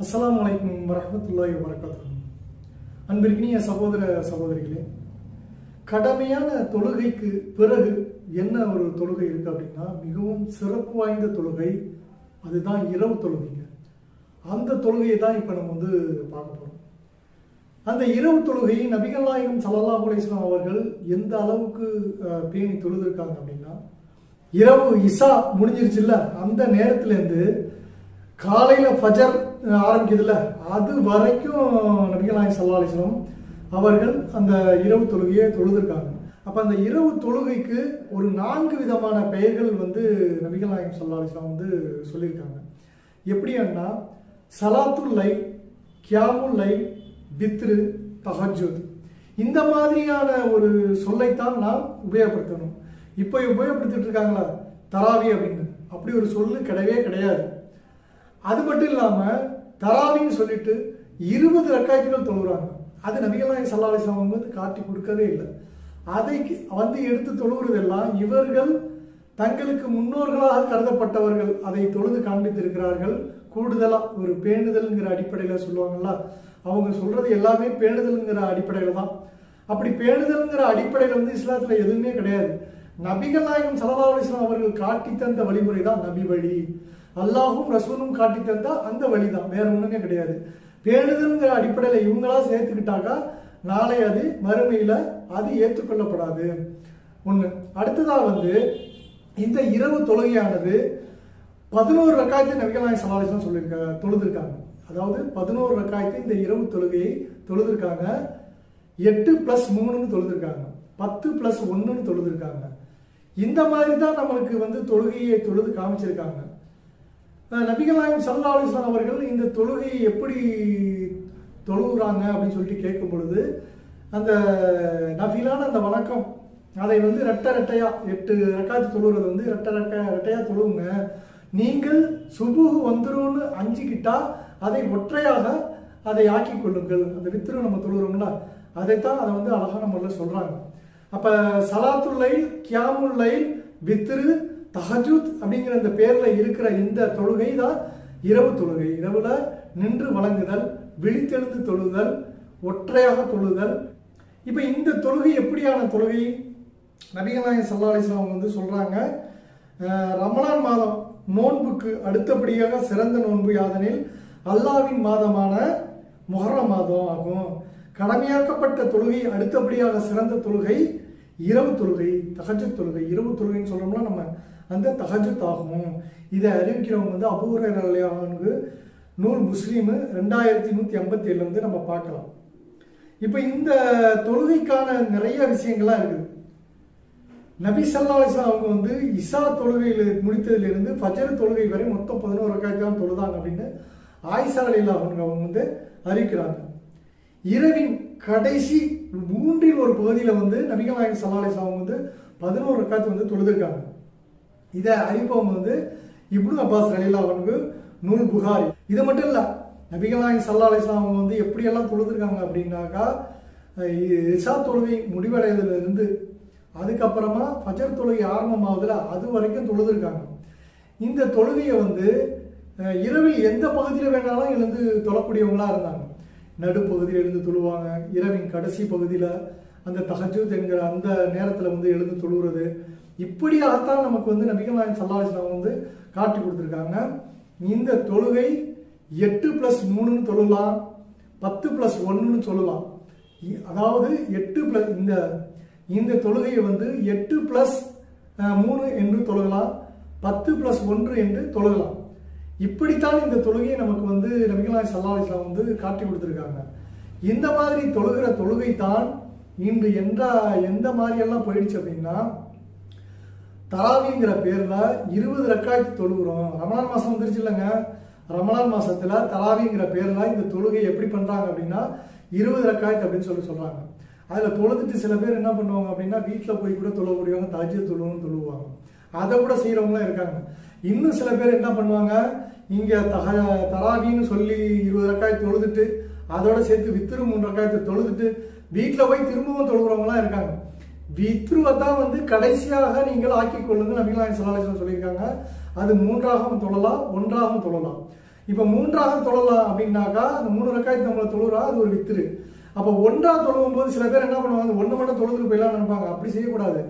அஸ்லாம் அலைக்கும் வரஹ்மத்துல்லாஹி வரகாத்துஹு அன்பிற்கினிய சகோதர சகோதரிகளே கடமையான தொழுகைக்கு பிறகு என்ன ஒரு தொழுகை இருக்கு அப்படின்னா மிகவும் சிறப்பு வாய்ந்த தொழுகை அதுதான் இரவு தொழுகைங்க. அந்த தொழுகையை தான் இப்போ நம்ம வந்து பார்க்க போகிறோம் அந்த இரவு தொழுகையை நபிகள் நாயகம் ஸல்லல்லாஹு அவர்கள் எந்த அளவுக்கு பேணி தொழுதிருக்காங்க அப்படின்னா இரவு இசா முடிஞ்சிருச்சுல்ல அந்த நேரத்துலேருந்து இருந்து காலையில் ஃபஜர் ஆரம்பிக்குதுல்ல அது வரைக்கும் நபிகள் நாயகம் அவர்கள் அந்த இரவு தொழுகையை தொழுதுருக்காங்க. அப்போ அந்த இரவு தொழுகைக்கு ஒரு நான்கு விதமான பெயர்கள் வந்து நபிகள் நாயகம் வந்து சொல்லியிருக்காங்க. எப்படின்னா சலாத்துல் லை கியாமுல் லை பித்ரு தஹஜூத் இந்த மாதிரியான ஒரு சொல்லைத்தான் நாம் உபயோகப்படுத்தணும். இப்போ உபயோகப்படுத்திட்டு இருக்காங்களா? தராவி அப்படின்னு. அப்படி ஒரு சொல்லு கிடையவே கிடையாது. அது மட்டும் இல்லாமல் தராவின்னு சொல்லிட்டு இருபது ரக்காய்கள் தொழுகிறாங்க அது நபிகளாய் அவங்க வந்து காட்டி கொடுக்கவே இல்லை. அதை வந்து எடுத்து தொழுகிறதெல்லாம் இவர்கள் தங்களுக்கு முன்னோர்களாக கருதப்பட்டவர்கள் அதை தொழுது காண்பித்திருக்கிறார்கள். கூடுதலாக ஒரு பேணுதல்ங்கிற அடிப்படையில் சொல்லுவாங்கல்ல அவங்க சொல்கிறது எல்லாமே பேணுதல்ங்கிற அடிப்படையில் தான். அப்படி பேணுதல்ங்கிற அடிப்படையில் வந்து இஸ்லாத்தில் எதுவுமே கிடையாது. நபிகள் நாயகம் சல்லல்லாஹு அவர்கள் காட்டி தந்த வழிமுறை தான் நபி வழி. அல்லாஹும் ரசூலும் காட்டி தந்தா அந்த வழி தான் வேற ஒண்ணுமே கிடையாது. பேணுதல்ங்கிற அடிப்படையில இவங்களா சேர்த்துக்கிட்டாக்கா நாளை அது மறுமையில அது ஏற்றுக்கொள்ளப்படாது. ஒண்ணு. அடுத்ததா வந்து இந்த இரவு தொழுகையானது பதினோரு ரக்காயத்தை நபிகள் நாயகம் சொல்லியிருக்காங்க தொழுதிருக்காங்க. அதாவது பதினோரு ரக்காயத்தை இந்த இரவு தொழுகையை தொழுதுருக்காங்க. எட்டு பிளஸ் மூணுன்னு தொழுதிருக்காங்க. பத்து பிளஸ் ஒன்றுன்னு தொழுதிருக்காங்க. இந்த மாதிரி தான் நம்மளுக்கு வந்து தொழுகையை தொழுது காமிச்சிருக்காங்க. நபிகள் நாயகம் ஸல்லல்லாஹு அலைஹி அவர்கள் இந்த தொழுகையை எப்படி தொழுகிறாங்க அப்படின்னு சொல்லிட்டு கேட்கும் பொழுது அந்த நபிலான அந்த வணக்கம் அதை வந்து ரெட்டை ரெட்டையா எட்டு ரெக்காத்து தொழுகிறது வந்து ரெட்டை ரெக்கா ரெட்டையா தொழுவுங்க. நீங்கள் சுபுகு வந்துரும்னு அஞ்சுக்கிட்டா அதை ஒற்றையாக அதை ஆக்கி கொள்ளுங்கள். அந்த வித்திரு நம்ம தொழுகிறோம்ல அதைத்தான் அதை வந்து அழகான முறையில் சொல்றாங்க. அப்ப சலாத்துல் கியாமுல்லை கியாமுல் தஹஜூத் அப்படிங்கிற இந்த பேரில் இருக்கிற இந்த தொழுகை தான் இரவு தொழுகை. இரவில் நின்று வழங்குதல் விழித்தெழுந்து தொழுதல் ஒற்றையாக தொழுதல். இப்போ இந்த தொழுகை எப்படியான தொழுகை? நபிகநாயகம் நாயகம் ஸல்லல்லாஹு வந்து சொல்கிறாங்க ரமலான் மாதம் நோன்புக்கு அடுத்தபடியாக சிறந்த நோன்பு யாதனில் அல்லாவின் மாதமான முகர மாதம் ஆகும். கடமையாக்கப்பட்ட தொழுகை அடுத்தபடியாக சிறந்த தொழுகை இரவு தொழுகை தகஜ தொழுகை இரவு தொழுகைன்னு சொல்கிறோம்னா நம்ம அந்த தகஜத் ஆகும். இதை அறிவிக்கிறவங்க வந்து அபூர்வ நூல் முஸ்லீமு ரெண்டாயிரத்தி நூற்றி ஐம்பத்தி ஏழுல வந்து நம்ம பார்க்கலாம். இப்போ இந்த தொழுகைக்கான நிறைய விஷயங்கள்லாம் இருக்குது. நபி சல்லா அலைஹி அவங்க வந்து இசா தொழுகையில் முடித்ததிலிருந்து ஃபஜர் தொழுகை வரை மொத்தம் பதினோரு ரக்காயத்து தான் தொழுதாங்க அப்படின்னு ஆயிஷா அலிலா அவங்க அவங்க வந்து அறிவிக்கிறாங்க. இரவின் கடைசி மூன்றில் ஒரு பகுதியில் வந்து நபிகள் நாயகம் ஸல்லல்லாஹு அவங்க வந்து பதினோரு ரக்காத்து வந்து தொழுதுருக்காங்க. இதை அறிவிப்பவங்க வந்து இப்னு அப்பாஸ் ரலிலா அவனுக்கு நூல் புகாரி. இது மட்டும் இல்லை நபிகள் நாயகம் ஸல்லல்லாஹு அவங்க வந்து எப்படியெல்லாம் தொழுதுருக்காங்க அப்படின்னாக்கா அஹ் இஷா தொழுகை முடிவடைவதிலிருந்து இருந்து அதுக்கப்புறமா ஃபஜர் தொழுகை ஆரம்பமாவதுல அது வரைக்கும் தொழுதுருக்காங்க. இந்த தொழுகையை வந்து இரவில் எந்த பகுதியில் வேணாலும் எழுந்து தொழக்கூடியவங்களா இருந்தாங்க. நடுப்பகுதியில் எழுந்து தொழுவாங்க. இரவின் கடைசி பகுதியில் அந்த தஹஜூத் என்கிற அந்த நேரத்தில் வந்து எழுந்து தொழுகிறது இப்படியாகத்தான் நமக்கு வந்து நபிகள் நாயன் ஸல்லல்லாஹு வந்து காட்டி கொடுத்துருக்காங்க. இந்த தொழுகை எட்டு பிளஸ் மூணுன்னு தொழலாம் பத்து பிளஸ் ஒன்றுன்னு சொல்லலாம் இ- அதாவது எட்டு பிளஸ் இந்த இந்த தொழுகையை வந்து எட்டு பிளஸ் மூணு என்று தொழுகலாம் பத்து பிளஸ் ஒன்று என்று தொழுகலாம். இப்படித்தான் இந்த தொழுகையை நமக்கு வந்து சல்லா வந்து காட்டி கொடுத்துருக்காங்க. இந்த மாதிரி தொழுகிற தொழுகை தான் இன்று எந்த எந்த மாதிரியெல்லாம் போயிடுச்சு அப்படின்னா தராவிங்கிற பேர்ல இருபது ரெக்காய்த்து தொழுகிறோம். ரமணான் மாசம் வந்துருச்சு இல்லைங்க. ரமணான் மாசத்துல தராவிங்கிற பேர்ல இந்த தொழுகை எப்படி பண்றாங்க அப்படின்னா இருபது ரெக்காய்த்து அப்படின்னு சொல்லி சொல்றாங்க. அதுல தொழுதுட்டு சில பேர் என்ன பண்ணுவாங்க அப்படின்னா வீட்டுல போய் கூட தொழக்கூடியவங்க தஜ்ஜு தொழுவுன்னு தொழுவாங்க. அதை கூட செய்கிறவங்களாம் இருக்காங்க. இன்னும் சில பேர் என்ன பண்ணுவாங்க? இங்கே தக தராவின்னு சொல்லி இருபது ரக்காய் தொழுதுட்டு அதோட சேர்த்து வித்திரு மூணு ரக்காயத்தை தொழுதுட்டு வீட்டில் போய் திரும்பவும் தொழுகிறவங்களாம் இருக்காங்க. வித்ருவை தான் வந்து கடைசியாக நீங்கள் ஆக்கிக் கொள்ளுங்க நபிகளாய் சலாலேஸ்வரம் சொல்லியிருக்காங்க. அது மூன்றாகவும் தொழலாம் ஒன்றாகவும் தொழலாம். இப்போ மூன்றாக தொழலாம் அப்படின்னாக்கா அந்த மூணு ரக்காயத்து நம்மளை தொழுறா அது ஒரு வித்திரு. அப்போ ஒன்றாக தொழுவும் போது சில பேர் என்ன பண்ணுவாங்க ஒன்று மட்டும் தொழுதுக்கு போயிடலாம்னு நினைப்பாங்க. அப்படி செய்யக்கூடாது.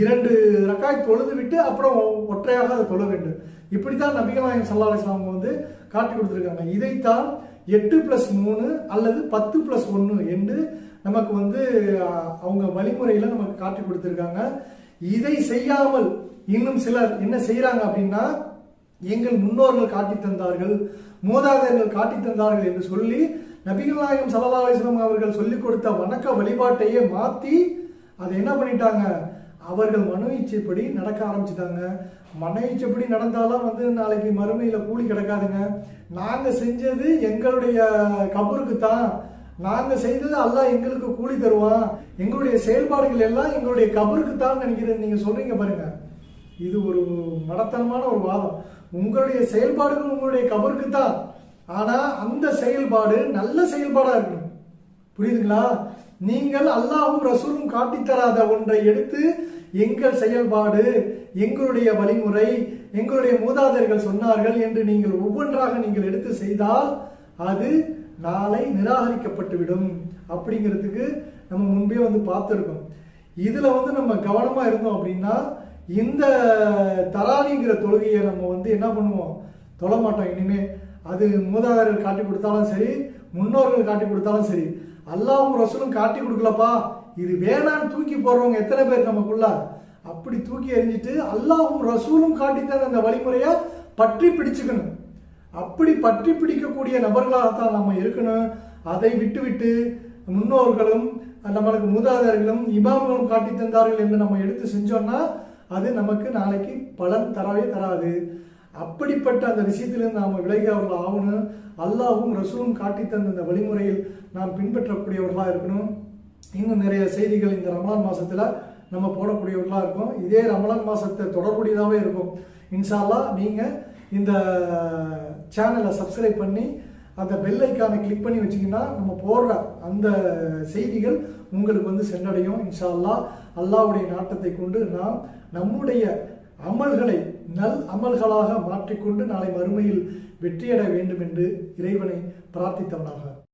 இரண்டு ரக்காய் தொழுது விட்டு அப்புறம் ஒற்றையாக அதை தொழ வேண்டும். இப்படித்தான் நபிகள் நாயகம் சல்லா அலிஸ்லாம் வந்து காட்டி கொடுத்துருக்காங்க. இதைத்தான் எட்டு பிளஸ் மூணு அல்லது பத்து பிளஸ் ஒன்று என்று நமக்கு வந்து அவங்க வழிமுறையில் நமக்கு காட்டி கொடுத்துருக்காங்க. இதை செய்யாமல் இன்னும் சிலர் என்ன செய்கிறாங்க அப்படின்னா எங்கள் முன்னோர்கள் காட்டி தந்தார்கள் மூதாதையர்கள் காட்டி தந்தார்கள் என்று சொல்லி நபிகள் நாயகம் சல்லா அலிஸ்லாம் அவர்கள் சொல்லிக் கொடுத்த வணக்க வழிபாட்டையே மாற்றி அதை என்ன பண்ணிட்டாங்க? அவர்கள் மனோ இச்சைப்படி நடக்க ஆரம்பிச்சிட்டாங்க. மன இச்சைப்படி நடந்தாலும் வந்து நாளைக்கு மறுமையில் கூலி கிடக்காதுங்க. நாங்கள் செஞ்சது எங்களுடைய கபருக்கு தான். நாங்கள் செய்தது அல்லாஹ் எங்களுக்கு கூலி தருவான். எங்களுடைய செயல்பாடுகள் எல்லாம் எங்களுடைய கபருக்கு தான் நினைக்கிறேன் நீங்கள் சொல்கிறீங்க பாருங்க. இது ஒரு மடத்தனமான ஒரு வாதம். உங்களுடைய செயல்பாடுகள் உங்களுடைய கபருக்கு தான். ஆனால் அந்த செயல்பாடு நல்ல செயல்பாடாக இருக்கணும். புரியுதுங்களா? நீங்கள் அல்லாவும் ரசூலும் காட்டித்தராத ஒன்றை எடுத்து எங்கள் செயல்பாடு எங்களுடைய வழிமுறை எங்களுடைய மூதாதையர்கள் சொன்னார்கள் என்று நீங்கள் ஒவ்வொன்றாக நீங்கள் எடுத்து செய்தால் அது நாளை நிராகரிக்கப்பட்டுவிடும். அப்படிங்கிறதுக்கு நம்ம முன்பே வந்து பார்த்துருக்கோம். இதில் வந்து நம்ம கவனமாக இருந்தோம் அப்படின்னா இந்த தராணிங்கிற தொழுகையை நம்ம வந்து என்ன பண்ணுவோம்? தொழ மாட்டோம் இனிமே. அது மூதாதையர்கள் காட்டி கொடுத்தாலும் சரி முன்னோர்கள் காட்டி கொடுத்தாலும் சரி. அல்லாவும் ரசூலும் காட்டி கொடுக்கலப்பா. இது வேணான்னு தூக்கி போடுறவங்க எத்தனை பேர் நமக்குள்ள? அப்படி தூக்கி எறிஞ்சிட்டு அல்லாவும் ரசூலும் காட்டித்தான் அந்த வழிமுறையை பற்றி பிடிச்சுக்கணும். அப்படி பற்றி பிடிக்கக்கூடிய நபர்களாகத்தான் நம்ம இருக்கணும். அதை விட்டுவிட்டு முன்னோர்களும் நம்மளுக்கு மூதாதையர்களும் இமாம்களும் காட்டி தந்தார்கள் என்று நம்ம எடுத்து செஞ்சோம்னா அது நமக்கு நாளைக்கு பலன் தரவே தராது. அப்படிப்பட்ட அந்த விஷயத்திலிருந்து நாம் விலகியவர்கள் ஆகணும். அல்லாவும் ரசூலும் காட்டி தந்த வழிமுறையில் நாம் பின்பற்றக்கூடியவர்களாக இருக்கணும். இன்னும் நிறைய செய்திகள் இந்த ரமலான் மாசத்துல நம்ம போடக்கூடியவர்களாக இருக்கும். இதே ரமலான் மாசத்தை தொடர்புடையதாகவே இருக்கும். இன்ஷால்லா நீங்கள் நீங்க இந்த சேனலை சப்ஸ்கிரைப் பண்ணி அந்த பெல் ஐக்கானை கிளிக் பண்ணி வச்சிங்கன்னா நம்ம போடுற அந்த செய்திகள் உங்களுக்கு வந்து சென்றடையும். இன்ஷால்லா அல்லாவுடைய அல்லாஹ்வுடைய நாட்டத்தை கொண்டு நாம் நம்முடைய அமல்களை நல் அமல்களாக மாற்றிக்கொண்டு நாளை மறுமையில் வெற்றியடைய வேண்டும் என்று இறைவனை பிரார்த்தித்தவனாக.